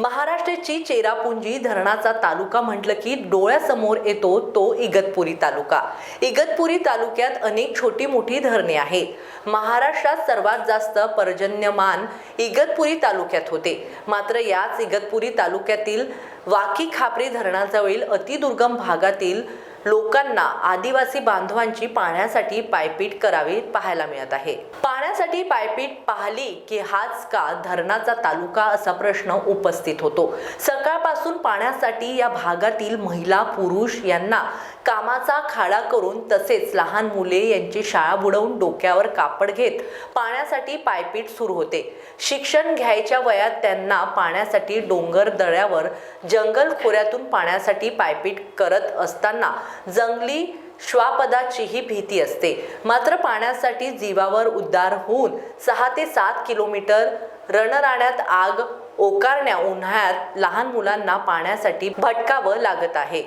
महाराष्ट्राची चेरापुंजी धरणाचा तालुका म्हटलं की डोळ्यासमोर येतो तो इगतपुरी तालुका. इगतपुरी तालुक्यात अनेक छोटी मोठी धरणे आहेत महाराष्ट्रात सर्वात जास्त पर्जन्यमान इगतपुरी तालुक्यात होते. मात्र याच इगतपुरी तालुक्यातील वाकी खापरी धरणाजवळील अतिदुर्गम भागातील लोकांना आदिवासी बांधवांची पाण्यासाठी पायपीट करावी पाहायला मिळत आहे. पाण्यासाठी पायपीट पाहिली की हाच का धरणाचा तालुका असा प्रश्न उपस्थित होतो. सकाळपासून पाण्यासाठी या भागातील महिला पुरुष यांना कामाचा खाडा करून तसेच लहान मुले यांची शाळा बुडवून डोक्यावर कापड घेत पाण्यासाठी पायपीट सुरू होते. शिक्षण घ्यायच्या वयात त्यांना पाण्यासाठी डोंगर दऱ्यावर जंगल खोऱ्यातून पाण्यासाठी पायपीट करत असताना जंगली श्वापदाचीही भीती असते. मात्र पाण्यासाठी जीवावर उद्धार होऊन सहा ते सात किलोमीटर रणराण्यात आग ओकारण्या उन्हाळ्यात लहान मुलांना पाण्यासाठी भटकावं लागत आहे.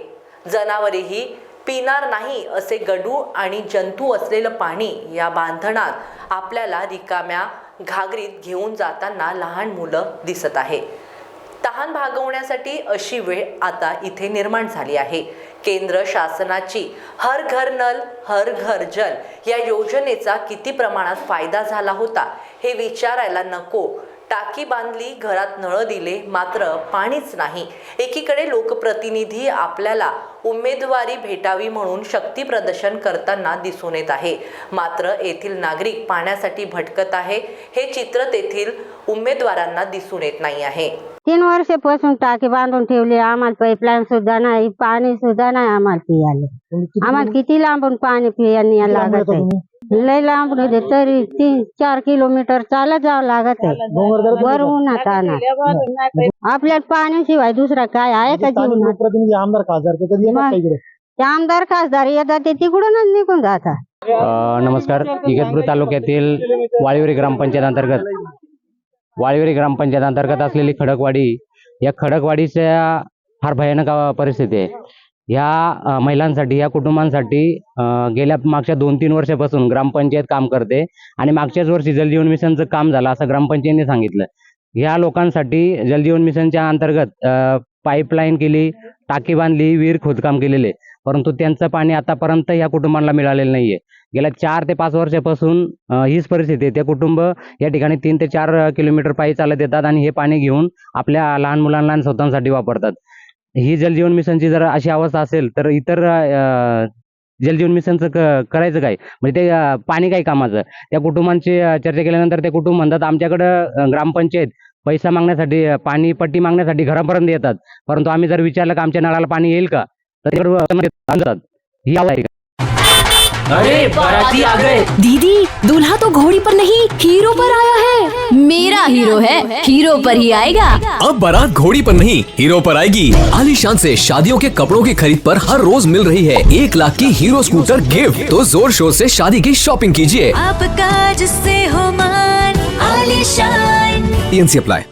जनावरेही पिणार नाही असे गडू आणि जंतू असलेलं पाणी या बांधणात आपल्याला रिकाम्या घागरीत घेऊन जाताना लहान मुलं दिसत आहे. तहान भागवण्यासाठी अशी वेळ आता इथे निर्माण झाली आहे. केंद्र शासनाची हर घर नल हर घर जल या योजनेचा किती प्रमाणात फायदा झाला होता हे विचारायला नको. टाकी बांधली घरात नळ दिले मात्र पाणीच नाही. एकीकडे लोकप्रतिनिधी आपल्याला उमेदवारी भेटावी म्हणून शक्ती प्रदर्शन करताना दिसून येत आहे. मात्र येथील नागरिक पाण्यासाठी भटकत आहे. हे चित्र तेथील उमेदवारांना दिसून येत नाही आहे. तीन वर्षापासून टाकी बांधून ठेवली आम्हाला पाईपलाईन सुद्धा नाही पाणी सुद्धा नाही आम्हाला पियाले. आम्हाला किती लांबून पाणी पियाला लागत आहे? लय लांब होते तरी तीन चार किलोमीटर चालत जावं लागत आहे. वर उन्हात आपल्याला पाण्याशिवाय दुसरा काय आहे का जीवनात? लोकप्रतिनिधी आमदार खासदार ते. का आमदार खासदार येतात ते तिकडूनच निघून जातात. नमस्कार. इगतपुरी तालुक्यातील वाळीवरी ग्रामपंचायत अंतर्गत वाळवेरी ग्रामपंचायत अंतर्गत असलेली खडकवाडी. या खडकवाडीच्या फार भयानक परिस्थिती आहे. ह्या महिलांसाठी या कुटुंबांसाठी गेल्या मागच्या दोन तीन वर्षापासून ग्रामपंचायत काम करते आणि मागच्याच वर्षी जलजीवन मिशनचं काम झालं असं ग्रामपंचायतीने सांगितलं. ह्या लोकांसाठी जलजीवन मिशनच्या अंतर्गत पाईपलाईन केली टाकी बांधली विहीर खोदकाम केलेले. परंतु त्यांचं पाणी आतापर्यंत या कुटुंबांना मिळालेलं नाहीये. गेल्या चार ते पाच वर्षापासून हीच परिस्थिती आहे. ते कुटुंब या ठिकाणी तीन ते चार किलोमीटर पायी चालत येतात आणि हे पाणी घेऊन आपल्या लहान मुलांना स्वतःसाठी वापरतात. ही जलजीवन मिशनची जर अशी अवस्था असेल तर इतर जलजीवन मिशनचं क करायचं काय? म्हणजे ते पाणी काय कामाचं? त्या कुटुंबांची चर्चा केल्यानंतर ते कुटुंब म्हणतात आमच्याकडं ग्रामपंचायत पैसा मागण्यासाठी अ, पाणी पट्टी मागण्यासाठी घरापर्यंत येतात. परंतु आम्ही जर विचारलं का आमच्या नळाला पाणी येईल का तर ही का? अरे बाराती आ गए दीदी दूल्हा तो घोड़ी पर नहीं हीरो पर आया है. मेरा हीरो है हीरो पर ही आएगा. अब बारात घोड़ी पर नहीं हीरो पर आएगी. आलीशान से शादियों के कपड़ों की खरीद पर हर रोज मिल रही है एक लाख की हीरो स्कूटर गिफ्ट. तो ज़ोर शोर से शादी की शॉपिंग कीजिए. आपका जिससे हो मान आलीशान. TNC apply